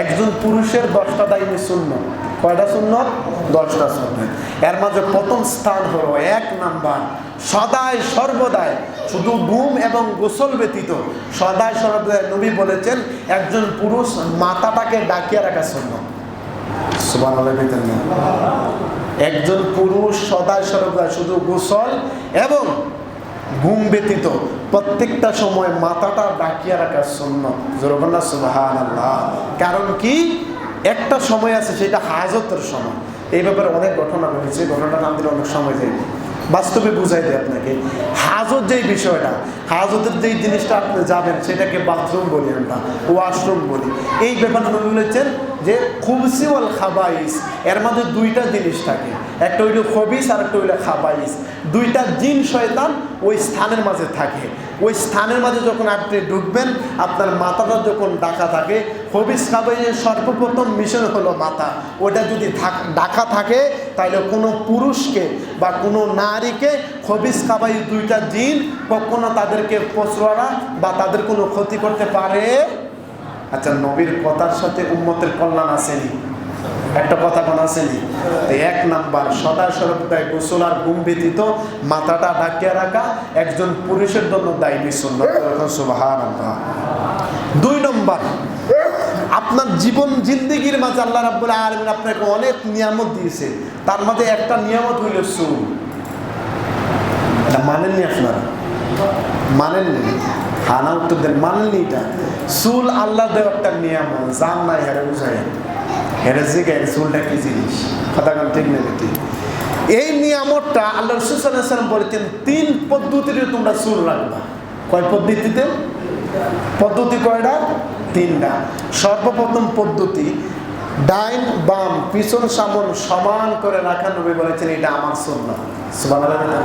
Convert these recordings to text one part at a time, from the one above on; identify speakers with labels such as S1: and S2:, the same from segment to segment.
S1: একজন পুরুষের দশটা দায়ী শূন্য কয়টা শূন্য দশটা শূন্য এর মাঝে প্রথম স্থান হলো এক নাম্বার, সদায় সর্বদায় শুধু ঘুম এবং গোসল ব্যতীত। সদায় সর্বদায় নবী বলেছেন, একজন পুরুষ মাথাটাকে ডাকিয়ে রাখা শূন্য। একজন পুরুষ সদায় সর্বদা শুধু গোসল এবং ঘুম ব্যতীত প্রত্যেকটা সময় মাথাটা ডাকিয়া রাখার শূন্য জোরবন্না সুবাহান আল্লাহ কারণ কি? একটা সময় আছে, সেটা হাজতের সময়। এই ব্যাপারে অনেক ঘটনা রয়েছে ঘটনাটা নাম দিলে অনেক সময় যাই বাস্তবে বুঝাই দেয় আপনাকে। হাজত যেই বিষয়টা, হাজতের যেই জিনিসটা আপনি যাবেন সেটাকে বাথরুম বলি আমরা, ওয়াশরুম বলি। এই ব্যাপারটা বলেছেন যে খুবসি ওয়াল খাবাইস, এর মধ্যে দুইটা জিনিস থাকে। একটা হইল খবিস আর একটা হইল খাবাইস। দুইটা জিন শয়তান ওই স্থানের মাঝে থাকে। ওই স্থানের মাঝে যখন আপনি ঢুকবেন, আপনার মাথাটা যখন ডাকা থাকে হবিস খাবাইয়ের সর্বপ্রথম মিশন হলো মাথা। ওটা যদি ডাকা থাকে, তাহলে কোনো পুরুষকে বা কোনো নারীকে খবিস খাবাই দুইটা দিন কখনো তাদেরকে পচড়া বা তাদের কোনো ক্ষতি করতে পারে? আচ্ছা নবীর কথার সাথে উন্মতের কল্যাণ আসেনি একটা কথা কোন আসেনি এক নাম্বার সদা সর্বদাই গোসল আর ঘুম ব্যতীত মাথাটা ঢাকিয়ে রাখা একজন পুরুষের জন্য দায়ী সুন্নত। সুবাহান দুই নম্বর, আপনার জীবন জিন্দিগির মাঝে আল্লাহ রাব্বুল আলমিন আপনাকে অনেক নিয়ামত দিয়েছে। তার মাঝে একটা নিয়ামত হইল সুর এটা মানেননি আপনারা? মানেননি? হানা উত্তর দেন মানেননি এটা? চুল আল্লাহ দেওয়া একটা নিয়ামত, জান নাই হেরে বুঝাই হেরে জিগাই চুলটা কি জিনিস? এই নিয়ামতটা আল্লাহ রসুলাম বলেছেন, তিন পদ্ধতিতে তোমরা চুল রাখবা। কয় পদ্ধতিতে? পদ্ধতি কয়টা? তিনটা। সর্বপ্রথম পদ্ধতি, ডাইন, বাম, পিছন, সামন সমান করে রাখা নবী বলেছেন, এটা আমার সন্ন্য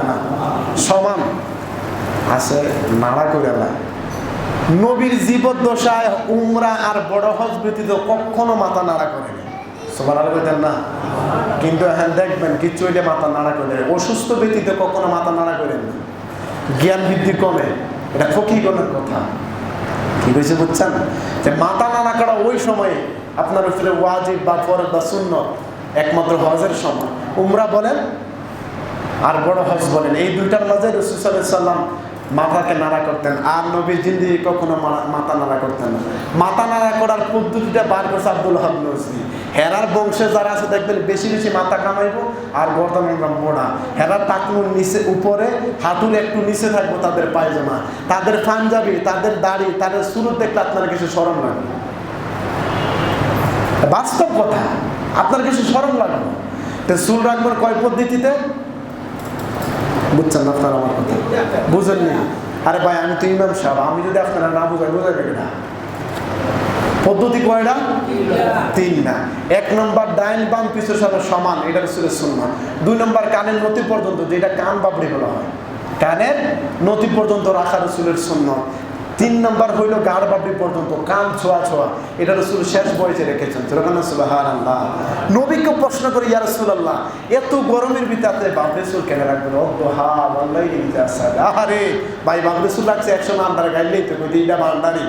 S1: না? সমান। আছে নাড়া করে না নবীর জীবদ্দশায় উমরা আর বড় হজ ব্যতীত কখনো মাথা নাড়া না। কিন্তু দেখবেন হইলে মাথা নাড়া করে অসুস্থ ব্যতীত কখনো মাথা নাড়া করেন না। জ্ঞান বৃদ্ধি কমে। এটা ফকিগণের কথা। কি হয়েছে বুঝছেন? যে মাথা নাড়া করা ওই সময়ে আপনার উপরে ওয়াজিব বা ফরজ বা শূন্য একমাত্র হজের সময়। উমরা বলেন আর বড় হজ বলেন। এই দুইটার মাঝে রসুল সাল্লাম মাথাকে নাড়া করতেন। আর নবী জিন্দি কখনো মাথা নাড়া করতেন না। মাথা নাড়া করার পদ্ধতিটা বার করছে আব্দুল হাব নজরি। হেরার বংশে যারা আছে, দেখবেন বেশি বেশি মাথা কামাইবো আর আমরা মোড়া। হেরার টাকনুর নিচে, উপরে, হাঁটুর একটু নিচে থাকব তাদের পায়জামা। তাদের পাঞ্জাবি, তাদের দাড়ি, তাদের সুরত দেখলে আপনার কিছু স্মরণ লাগবে। বাস্তব কথা, আপনার কিছু স্মরণ লাগবে। তো চুল রাখবেন কয় পদ্ধতিতে? বুঝছেন না আপনার আমার কথা? বুঝেন না আরে ভাই, আমি তো ইমাম সাহেব, আমি যদি আপনারা না বুঝাই বুঝাবে না পদ্ধতি কয়টা তিন না। এক নম্বর, ডাইন বাম পিছু সাথে সমান এটা রসুলের সুন্না দুই নম্বর, কানের নথি পর্যন্ত, যেটা কান বাবড়ি বলা হয়। কানের নথি পর্যন্ত রাখা রসুলের সুন্নত। তিন নম্বর হইল গাড় বাবড়ি পর্যন্ত, কান ছোঁয়া ছোঁয়া। এটা রসুল শেষ বয়সে রেখেছেন। সুবাহান আল্লাহ নবীকে প্রশ্ন করে, ইয়া রসুল্লাহ এত গরমের ভিতরে বাবরে চুল কেন রাখবেন? আরে ভাই, বাবরে চুল রাখছে একশো আন্ডার গাইলেই তো এইটা বান্দারি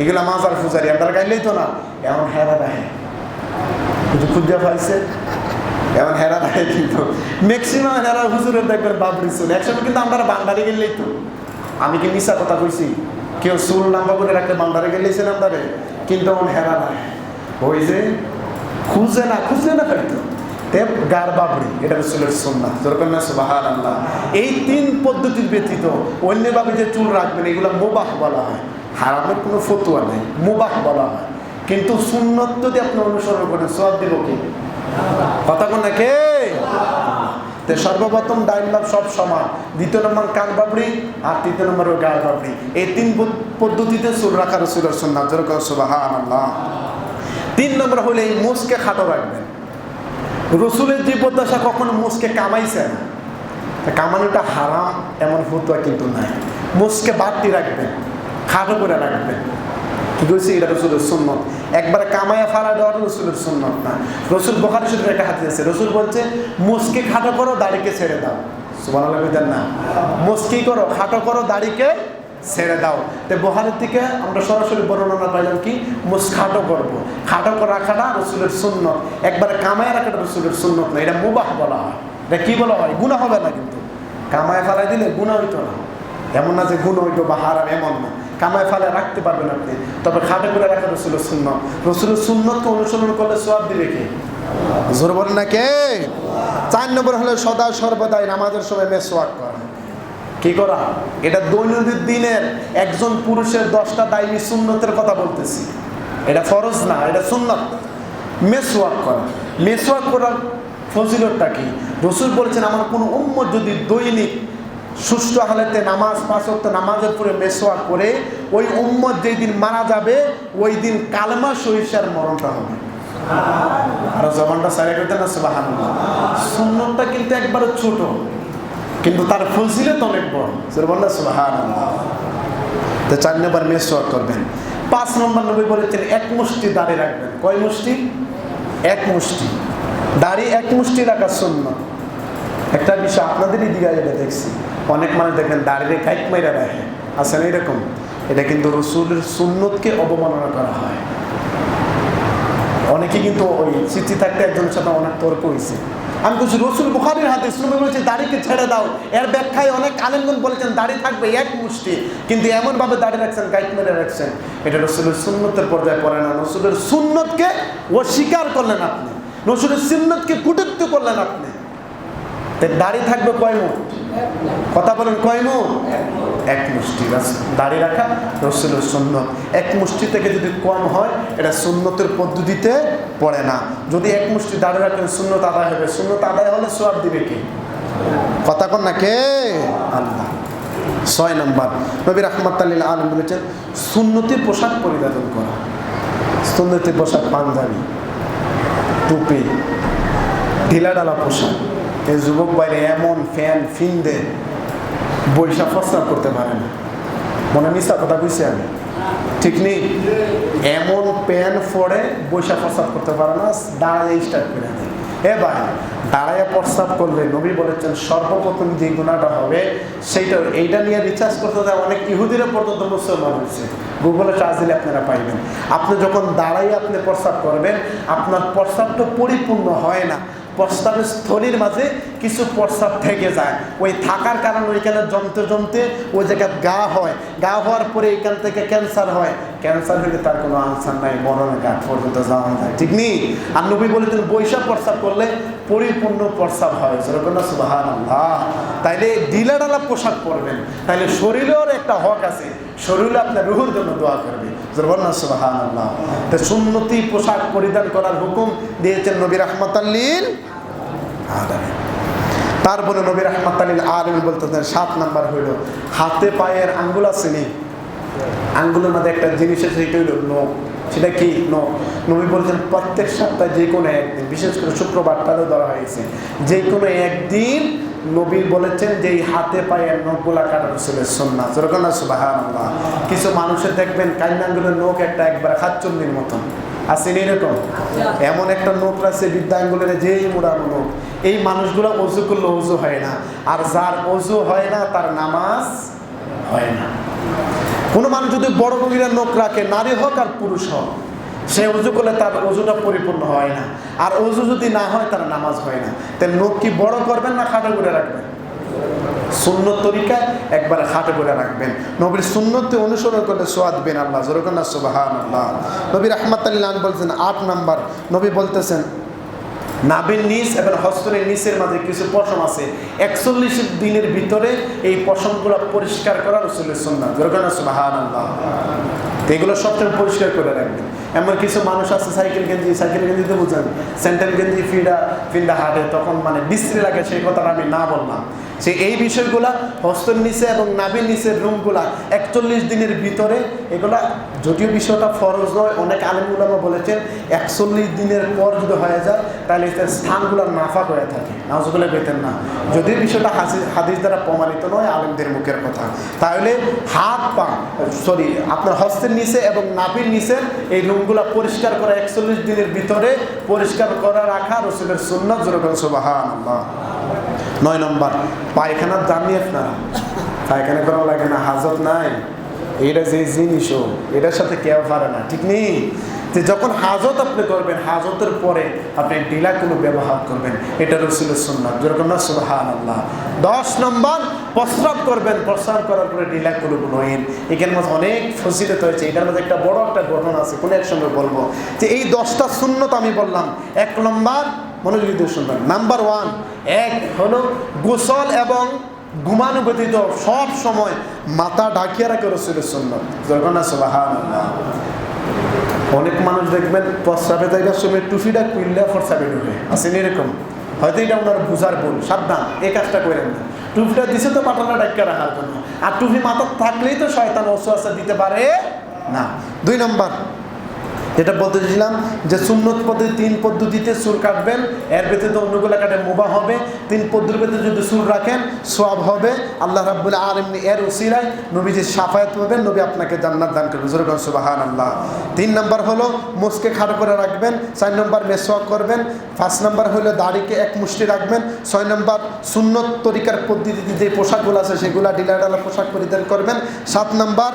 S1: এগুলা মাজার ফুজারি আন্ডার গাইলেই তো না। এমন হেরা দেয় কিছু খুঁজে পাইছে। এমন হেরা দেয় কিন্তু। ম্যাক্সিমাম হেরা হুজুরের দেখবেন বাবরি চুল একসময় কিন্তু আমরা বান্দারি গেলেই তো। আমি কি মিশা কথা কইছি? কেউ চুল নাম্বা করে রাখতে বান্দারে গেলেছে কিন্তু এমন হেরা নাই। ওই যে খুঁজে না খুঁজে না ফেলতো তেপ গার বাবরি, এটা রসুলের সন্না যেরকম না সুবাহান আল্লাহ এই তিন পদ্ধতির ব্যতীত অন্য অন্যভাবে যে চুল রাখবেন, এগুলো মোবাহ বলা হয়। হারামের কোনো ফতুয়া নেই, মুবাহ বলা হয়। কিন্তু সুন্নত যদি আপনি অনুসরণ করেন সব দিব কি? কথা কোন কে? তো সর্বপ্রথম ডাইন বাপ সব সমান, দ্বিতীয় নম্বর কান বাবড়ি আর তৃতীয় নম্বর গায়ের বাবড়ি। এই তিন পদ্ধতিতে চুল রাখা রসুলের সুবাহান আল্লাহ তিন নম্বর হলে এই মোষকে খাটো রাখবেন। রসুলের জীবদ্দশা কখনো মোষকে কামাইছে না। কামানোটা হারাম এমন ফতুয়া কিন্তু নাই। মোষকে বাড়তি রাখবেন, খাটো করে রাখবেন। কি করেছে এটা রসুলের সুন্নত। একবারে কামাইয়া ফালা রসুলের সুন্নত না। রসুল বোখারি শুধু একটা হাতে আছে। রসুল বলছে মোষকে খাটো করো, দাড়িকে ছেড়ে দাও। না। মোষকি করো, খাটো করো, দাড়িকে ছেড়ে দাও। তো বহারের আমরা সরাসরি বর্ণনা পাইলাম কি? মুস খাটো করব। খাটো রাখাটা রসুলের সুন্নত। একবারে কামায় রাখাটা রসুলের সুন্নত না। এটা মুবাহ বলা হয়। এটা কি বলা হয়? গুণা হবে না কিন্তু। কামায় ফেলাই দিলে গুণা হইতো না। এমন না যে গুণ হইতো বা হারাম, এমন না। কামায় ফালে রাখতে পারবেন আপনি। তবে খাটো করে রাখা রসুলের সুন্নত। রসুলের সুন্নতকে অনুসরণ করলে সব দিবে কে? জোর বলেন না কে? চার নম্বর হলো সদা সর্বদাই নামাজের সময় মেসওয়াক করা। কি করা? এটা দৈনন্দিন দিনের একজন পুরুষের দশটা দায়ী সুন্নতের কথা বলতেছি। এটা ফরজ না, এটা সুন্নত। মেসওয়াক করা। মেসওয়াক করার ফজিলতটা কি? রসুল বলছেন, আমার কোনো উম্মত যদি দৈনিক সুষ্ঠু হালেতে নামাজ, পাঁচ ওয়াক্ত নামাজের পরে মেসওয়াক করে ওই উম্মত যেই দিন মারা যাবে, ওই দিন কালমা সহিসার মরণটা হবে। আর জবানটা সাইরে করতে না সুবাহান সুন্নতটা কিন্তু একবারে ছোট, কিন্তু তার ফজিলত অনেক বড়। সুবাহ সুবাহান তো চার নম্বর মেসওয়াক করবেন। পাঁচ নম্বর নবী বলেছেন, এক মুষ্টি দাঁড়িয়ে রাখবেন। কয় মুষ্টি? এক মুষ্টি। দাঁড়িয়ে এক মুষ্টি রাখার শূন্য একটা বিষয় আপনাদেরই দিকে দেখছি। অনেক মানুষ দেখবেন দাঁড়িয়ে কাইক মাইরা রাখে। আছেন এরকম এটা কিন্তু রসুলের সুন্নতকে অবমাননা করা হয়। অনেকে কিন্তু ওই চিঠি থাকতে একজনের সাথে অনেক তর্ক হয়েছে। আমি বলছি, রসুল বুখারির হাতে ইসলামে বলেছে, দাড়িকে ছেড়ে দাও। এর ব্যাখ্যায় অনেক আলেমগন বলেছেন, দাড়ি থাকবে এক মুষ্টি। কিন্তু এমনভাবে দাড়ি রাখছেন গাইড মেরে রাখছেন। এটা রসুলের সুন্নতের পর্যায়ে পড়ে না। রসুলের সুন্নতকে অস্বীকার করলেন আপনি। রসুলের সুন্নতকে কুটুত্ব করলেন আপনি। তো দাড়ি থাকবে কয় মুখ কথা বলেন, কয় মুখ এক মুষ্টি, বাস, দাড়ি রাখা, রসুলের সুন্নত। এক মুষ্টি থেকে যদি কম হয়, এটা সুন্নতের পদ্ধতিতে পড়ে না। যদি এক মুষ্টি দাড়ি রাখেন, সুন্নত আদায় হবে। সুন্নত আদায় হলে সোয়াব দিবে কে? কথা কন না কে? আল্লাহ। ছয় নম্বর, নবী রহমত আল্লাহ আলম বলেছেন, সুন্নতি পোশাক পরিধান করা। সুন্নতি পোশাক পাঞ্জাবি, টুপি ঢিলা ডালা পোশাক। এই যুবক বাইরে এমন ফ্যান ফিন্দে বৈশা ফসলা করতে পারে না। মনে মিশা কথা বুঝছি আমি। ঠিক নেই? এমন প্যান ফোড়ে বৈশা প্রস্তাব করতে পারে না দাঁড়ায় স্টার্ট করে দেয়। এ ভাই দাঁড়ায় প্রস্তাব করলে নবী বলেছেন, সর্বপ্রথম যে গুণাটা হবে, সেইটা, এইটা নিয়ে রিচার্জ করতে দেয় অনেক ইহুদিরা পর্যন্ত মুসলমান হচ্ছে গুগলে চার্জ দিলে আপনারা পাইবেন। আপনি যখন দাঁড়াই আপনি প্রস্তাব করবেন, আপনার প্রস্তাবটা পরিপূর্ণ হয় না। প্রস্তাবের স্থলীর মাঝে কিছু প্রস্তাব থেকে যায়। ওই থাকার কারণে ওইখানে জমতে জমতে ওই জায়গায় গা হয়। গা হওয়ার পরে এখান থেকে ক্যান্সার হয়। ক্যান্সার হলে তার কোনো আনসার নাই মরণের গাঠ পর্যন্ত যাওয়া যায়। ঠিক নেই আর নবী বলেছেন, বৈশাখ প্রস্তাব করলে পরিপূর্ণ প্রস্তাব হয়। যেরকম সুবাহান আল্লাহ তাইলে ডিলা ডালা পোশাক পরবেন। তাইলে শরীরেও একটা হক আছে। শরীরে আপনার রুহুর জন্য দোয়া করবে। সুন্নতি পোশাক পরিধান করার হুকুম দিয়েছেন নবী রহমতাল্লিল আদামে তারপরে নবী রহমত আলীল আলম বলতেছেন, সাত নাম্বার হইল, হাতে পায়ের আঙ্গুল আছে নি? আঙ্গুলের মধ্যে একটা জিনিস আছে, সেটা হইল নখ সেটা কি? নখ নবী বলছেন, প্রত্যেক সপ্তাহে যে কোনো একদিন, বিশেষ করে শুক্রবারটারও ধরা হয়েছে। যে কোনো একদিন নবী বলেছেন যে এই হাতে পায়ের নখগুলা কাটা রসুলের সন্না যেরকম না সুবাহান কিছু মানুষের দেখবেন কান্নাঙ্গুলের নখ একটা একবার খাচ্চন্দির মতন। আসেন এরকম? এমন একটা নোট আছে বিদ্যাঙ্গুলের যেই মোড়ানো নোট এই মানুষগুলো অজু করলে অজু হয় না। আর যার অজু হয় না, তার নামাজ হয় না। কোনো মানুষ যদি বড় গভীরের নোখ রাখে, নারী হোক আর পুরুষ হোক সে উজু করলে তার উজুটা পরিপূর্ণ হয় না। আর উজু যদি না হয়, তার নামাজ হয় না। তাহলে নোখ কি বড় করবেন না খাটো করে রাখবেন? সুন্নত তরিকা একবার খাটো করে রাখবেন। নবীর সুন্নতে অনুসরণ করলে সোয়াদ বিন আল্লাহ জরকন্না সুবাহান আল্লাহ নবীর আহমদ আল্লাহ বলছেন, আট নাম্বার। নবী বলতেছেন নাবির নিচ এবং হস্তরের নিচের মাঝে কিছু পশম আছে। একচল্লিশ দিনের ভিতরে এই পশমগুলো পরিষ্কার করা রসুলের সন্না জরকানা সুবাহান আল্লাহ এগুলো সবসময় পরিষ্কার করে রাখবেন এমন কিছু মানুষ আছে, সাইকেল গেঞ্জি, সাইকেল গেঞ্জিতে বুঝেন। স্যান্ডেল গেঞ্জি ফিডা ফিন্ডা হাটে তখন মানে বিশ্রী লাগে, সেই কথাটা আমি না বললাম। সে এই বিষয়গুলা হস্তর নিচে এবং নাবির নিচের রুমগুলা একচল্লিশ দিনের ভিতরে এগুলা যদিও বিষয়টা ফরজ নয়, অনেক আলেমগুলামা বলেছেন, একচল্লিশ দিনের পর যদি হয়ে যায়, তাহলে স্থানগুলো নাফাক হয়ে থাকে। নাজগুলো পেতেন না। যদিও বিষয়টা হাদিস দ্বারা প্রমাণিত নয়, আলেমদের মুখের কথা। তাহলে হাত, পা সরি আপনার হস্তের নিচে এবং নাভির নিচে এই রুমগুলা পরিষ্কার করা, একচল্লিশ দিনের ভিতরে পরিষ্কার করা রাখা রসুলের সুন্নত জোরকন সুবাহান আল্লাহ নয় নম্বর, পায়খানার দামি আপনারা পায়খানা করা লাগে না, হাজত নাই। এটা যে জিনিসও এটার সাথে কেউ পারে না, ঠিক নেই? যে যখন হাজত আপনি করবেন, হাজতের পরে আপনি ডিলাগুলো ব্যবহার করবেন এটা রসুলের সুন্নাত। যেরকম না সুবহান আল্লাহ দশ নম্বর, প্রস্রাব করবেন, প্রস্রাব করার পরে ডিলাগুলো নয়েন এখানে মাঝে অনেক ফসিলত হয়েছে, এটার মধ্যে একটা বড় একটা ঘটনা আছে, কোনো এক সঙ্গে বলব। যে এই দশটা শূন্যত আমি বললাম, এক নম্বর মনোযোগ দিয়ে শুনবেন নাম্বার ওয়ান এক হলো গোসল এবং ঘুমানো ব্যতীত সব সময় মাথা ঢাকিয়ে রাখে রসুলের সুন্নত। যখন অনেক মানুষ দেখবেন প্রস্রাবে জায়গার সময় টুফিটা কুইল্লা ফরসাবে ঢুকে। আসেন এরকম? হয়তো এটা ওনার বুঝার ভুল, সাবধান, এই কাজটা করেন না। টুপিটা দিছে তো পাটানা ডাক্কা রাখার জন্য। আর টুপি মাথা থাকলেই তো শয়তান ওসুয়াসা দিতে পারে না। দুই নম্বর যেটা বলতে চাইছিলাম যে সুন্নত পদ্ধতি, তিন পদ্ধতিতে সুর কাটবেন। এর ব্যতীত অন্যগুলো কাটে মোবা হবে। তিন পদ্ধতিতে যদি সুর রাখেন সব হবে। আল্লাহ রাব্বুল আলমিন এর উসিরায় নবীজির সাফায়াত পাবেন, নবী আপনাকে জান্নাত দান করবে জোরগন সুবাহান আল্লাহ তিন নম্বর হলো মুসকে খাড়ো করে রাখবেন। চার নম্বর মেসোয়াক করবেন। পাঁচ নম্বর হলো দাড়িকে এক মুষ্টি রাখবেন। ছয় নম্বর সুন্নত তরিকার পদ্ধতিতে যে পোশাকগুলো আছে, সেগুলো ডিলা ডালা পোশাক পরিধান করবেন। সাত নম্বর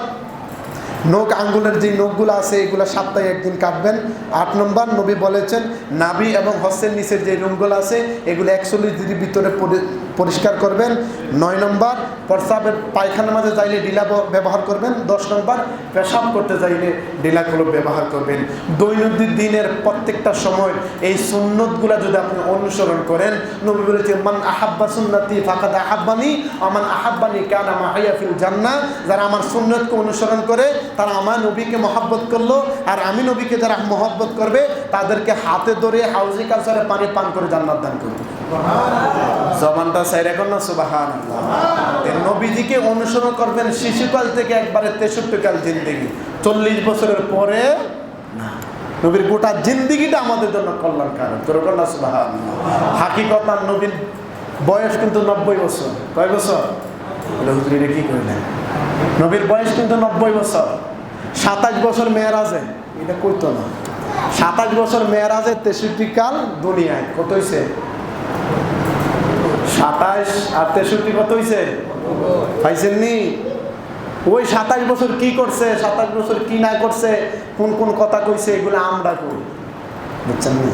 S1: নখ আঙ্গুলের যে নখগুলো আছে, এগুলো সপ্তাহে একদিন কাটবেন। আট নম্বর, নবী বলেছেন, নাভি এবং হস্তের নিচের যে রুমগুলো আছে, এগুলো একচল্লিশ দিনের ভিতরে পরি- পরিষ্কার করবেন। নয় নম্বর, প্রস্রাবের পায়খানার মাঝে চাইলে ডিলা ব্যবহার করবেন। দশ নম্বর, পেশাব করতে চাইলে ডিলাগুলো ব্যবহার করবেন। দৈনন্দিন দিনের প্রত্যেকটা সময় এই সুন্নতগুলো যদি আপনি অনুসরণ করেন, নবী বলেছেন মান আহাব্বা সুন্নাতি ফাকাদ আহাব্বানি আমান আহাব্বানি কানা মাহাইয়া ফিল জান্নাহ। যারা আমার সুন্নতকে অনুসরণ করে, তারা আমার নবীকে মহাব্বত করল, আর আমি নবীকে যারা মহব্বত করবে, তাদেরকে হাতে ধরে হাউজি কালচারে পানি পান করে জান্নাত দান করবে। জবানটা সাইড এখন না সুবাহান নবীজিকে অনুসরণ করবেন শিশুকাল থেকে একবারে তেষট্টি কাল জিন্দিগি। চল্লিশ বছরের পরে নবীর গোটা জিন্দিগিটা আমাদের জন্য কল্যাণকারক। তোর না সুবাহান হাকিকত আর নবীর বয়স কিন্তু নব্বই বছর। কয় বছর? হুজুর কি করলেন নবীর বয়স কিন্তু নব্বই বছর। সাতাশ বছর মেয়েরাজে, এটা করতো না। সাতাশ বছর মেয়েরাজে তেষট্টি কাল দুনিয়ায়, কত হয়েছে সাতাশ আর তেষট্টি কত হয়েছে পাইছেন নি ওই সাতাশ বছর কি করছে? সাতাশ বছর কি না করছে? কোন কোন কথা কইছে? এগুলো আমরা করি বুঝছেন নি?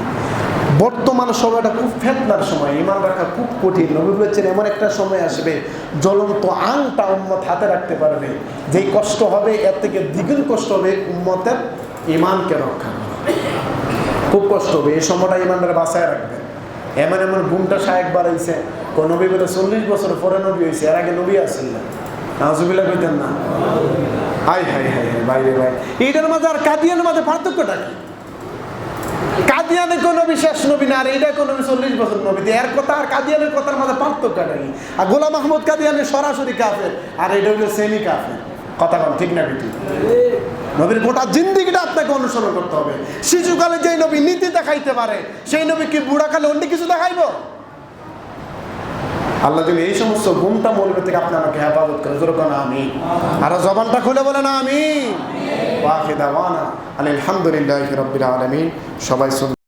S1: বর্তমান সময়টা খুব ফেতনার সময়। ইমান রাখা খুব কঠিন। নবী বলেছেন, এমন একটা সময় আসবে, জ্বলন্ত আংটা উম্মত হাতে রাখতে পারবে। যেই কষ্ট হবে, এর থেকে দ্বিগুণ কষ্ট হবে উম্মতের ইমানকে রক্ষা খুব কষ্ট হবে। এই সময়টা ইমানটা বাঁচায় রাখবে। এমন এমন গুমটা সাহেব বাড়াইছে কোন নবী বলে চল্লিশ বছর পরে নবী হয়েছে এর আগে নবী আসেন না। নাজুবিল্লা কইতেন না। হাই হাই হাই ভাই রে, ভাই। এইটার মাঝে আর কাদিয়ানের মাঝে পার্থক্যটা কি? কাদিয়ানের কোন নবী শেষ নবী না, আর এইটা কোন চল্লিশ বছর নবী এর কথা আর কাদিয়ানের কথার মাঝে পার্থক্যটা কি আর গোলাম মাহমুদ কাদিয়ানের সরাসরি কাফের, আর এটা হইল সেমি কাফের। কথা কন, ঠিক না বেটি নবীর গোটা জিন্দিগিটা আপনাকে অনুসরণ করতে হবে। শিশুকালে যেই নবী নীতি দেখাইতে পারে, সেই নবী কি বুড়া বুড়াকালে অন্য কিছু দেখাইব? আল্লাহ যদি এই সমস্ত গুমটা মৌলবে থেকে আপনি আমাকে হেফাজত করে। জোর না আমি আর জবানটা খুলে বলে না আমি আলহামদুলিল্লাহ রবিল আলমিন। সবাই